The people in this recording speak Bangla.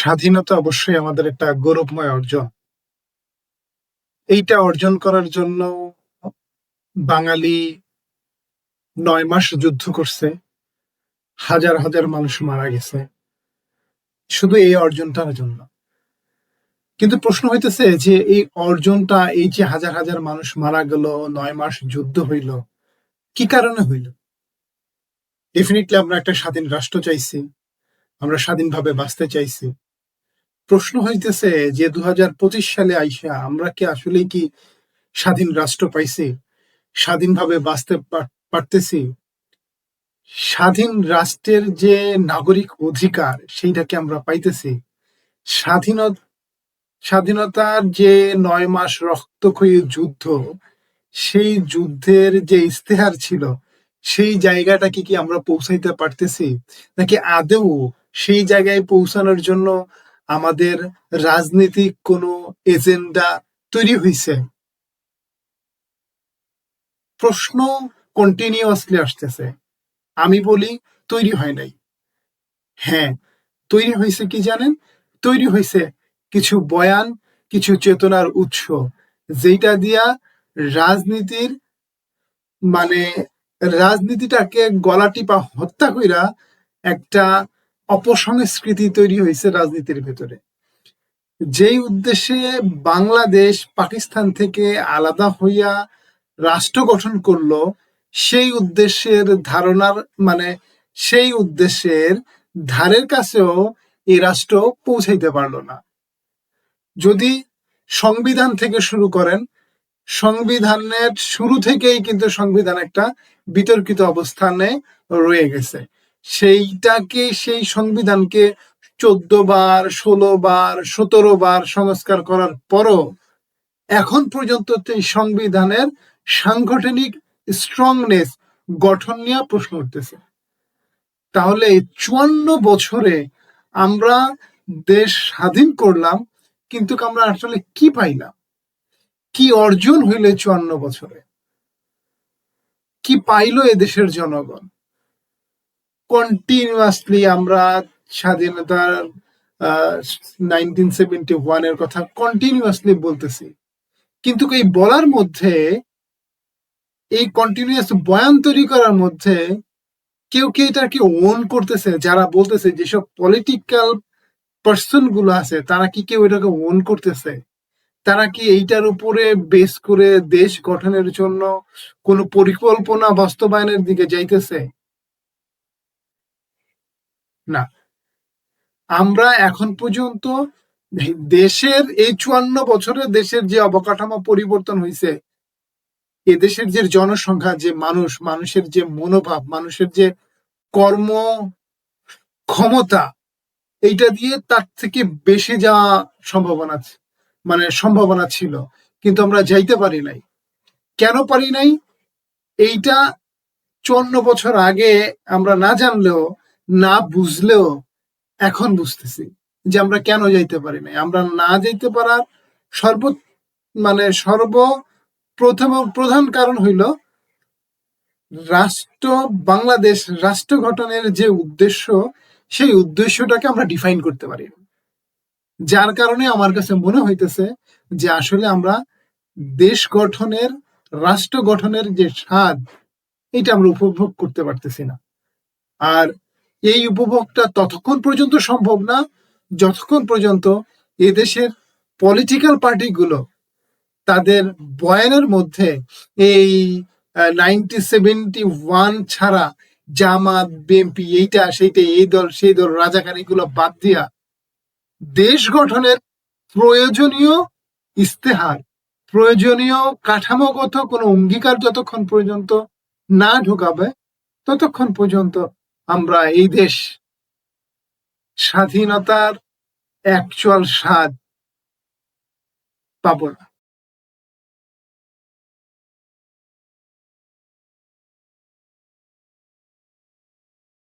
স্বাধীনতা অবশ্যই আমাদের একটা গৌরবময় অর্জন। এইটা অর্জন করার জন্য বাঙালি নয় মাস যুদ্ধ করছে, হাজার হাজার মানুষ মারা গেছে। শুধু এই অর্জনটার জন্য। কিন্তু প্রশ্ন হইতেছে যে এই অর্জনটা, এই যে হাজার হাজার মানুষ মারা গেল, নয় মাস যুদ্ধ হইল, কি কারণে হইল? ডেফিনেটলি আমরা একটা স্বাধীন রাষ্ট্র চাইছি, আমরা স্বাধীনভাবে বাঁচতে চাইছি। প্রশ্ন হইতেছে যে দু হাজার পঁচিশ সালে আইসা আমরা কি আসলে কি স্বাধীন রাষ্ট্র পাইছি? স্বাধীনভাবে বাঁচতে পারতেছি? স্বাধীন রাষ্ট্রের যে নাগরিক অধিকার সেইটাকে আমরা পাইতেছি? স্বাধীনতা, স্বাধীনতার যে নয় মাস রক্তক্ষয়ী যুদ্ধ, সেই যুদ্ধের যে ইস্তেহার ছিল, সেই জায়গাটাকে কি আমরা পৌঁছাইতে পারতেছি? নাকি আদৌ সেই জায়গায় পৌঁছানোর জন্য আমাদের রাজনৈতিক কোনো এজেন্ডা তৈরি হয়েছে প্রশ্ন কন্টিনিউয়াসলি আসতেছে। আমি বলি, তৈরি হয় নাই। হ্যাঁ তৈরি হয়েছে কি জানেন? তৈরি হয়েছে কিছু বয়ান, কিছু চেতনার উৎস যেটা দিয়া রাজনীতির মানে রাজনীতিটাকে গলা টিপা হত্যা কইরা একটা অপসংস্কৃতি তৈরি হয়েছে রাজনীতির ভেতরে। যেই উদ্দেশ্যে বাংলাদেশ পাকিস্তান থেকে আলাদা হইয়া রাষ্ট্র গঠন করল, সেই উদ্দেশ্যের ধারণার মানে সেই উদ্দেশ্যের ধারের কাছেও এই রাষ্ট্র পৌঁছাইতে পারল না। যদি সংবিধান থেকে শুরু করেন, সংবিধানের শুরু থেকেই কিন্তু সংবিধান একটা বিতর্কিত অবস্থানে রয়ে গেছে। সেইটাকে, সেই সংবিধানকে চোদ্দ বার, ষোলো বার, সতেরো বার সংস্কার করার পরও এখন পর্যন্ত এই সংবিধানের সাংগঠনিক স্ট্রংনেস গঠন নিয়ে প্রশ্ন উঠতেছে। তাহলে চুয়ান্ন বছরে আমরা দেশ স্বাধীন করলাম, কিন্তু আমরা আসলে কি পাইলাম কি অর্জন হইলে চুয়ান্ন বছরে? কি পাইলো এদেশের জনগণ? কন্টিনিউয়াসলি আমরা স্বাধীনতার নাইনটিন সেভেন্টি কথা কন্টিনিউয়াসলি বলতেছি। কিন্তু এই বলার মধ্যে, এই কন্টিনিউয়াস বয়ান তৈরি করার মধ্যে কেউ কেউ এটাকে ওন করতেছে? যারা বলতেছে যেসব পলিটিক্যাল পার্সনগুলো আছে, তারা কি কেউ এটাকে ওন করতেছে? তারা কি এইটার উপরে বেস করে দেশ গঠনের জন্য কোনো পরিকল্পনা বাস্তবায়নের দিকে যাইতেছে? না। আমরা এখন পর্যন্ত দেশের এই চুয়ান্ন বছরে দেশের যে অবকাঠামো পরিবর্তন হয়েছে এদেশের যে জনসংখ্যা, যে মানুষ, মানুষের যে মনোভাব, মানুষের যে কর্ম ক্ষমতা, এইটা দিয়ে তার থেকে বেশি যাওয়া সম্ভাবনা। মানে সম্ভাবনা ছিল। কিন্তু আমরা যাইতে পারি নাই। কেন পারি নাই? এইটা চুয়ান্ন বছর আগে আমরা না জানলেও না বুঝলেও এখন বুঝতেছি যে আমরা কেন যাইতে পারি নাই। আমরা না যাইতে পারার সর্ব মানে সর্ব প্রথম প্রধান কারণ হইল রাষ্ট্র, বাংলাদেশ রাষ্ট্র গঠনের যে উদ্দেশ্য, সেই উদ্দেশ্যটাকে আমরা ডিফাইন করতে পারি। যার কারণে আমার কাছে মনে হইতেছে যে আসলে আমরা দেশ গঠনের, রাষ্ট্র গঠনের যে স্বাদ, এটা আমরা উপভোগ করতে পারতেছি না। আর এই উপভোগটা ততক্ষণ পর্যন্ত সম্ভব না, যতক্ষণ পর্যন্ত এদেশের পলিটিক্যাল পার্টিগুলো তাদের বয়ানের মধ্যে এই নাইনটি সেভেন্টি ওয়ান ছাড়া জামাত বিএনপি এইটা, সেইটা, এই দল, সেই দল রাজাকার এগুলো বাদ দিয়া দেশ গঠনের প্রয়োজনীয় ইস্তেহার, প্রয়োজনীয় কাঠামোগত কোনো অঙ্গীকার যতক্ষণ পর্যন্ত না ঢুকাবে, ততক্ষণ পর্যন্ত আমরা এই দেশ স্বাধীনতার অ্যাকচুয়াল স্বাদ পাব না।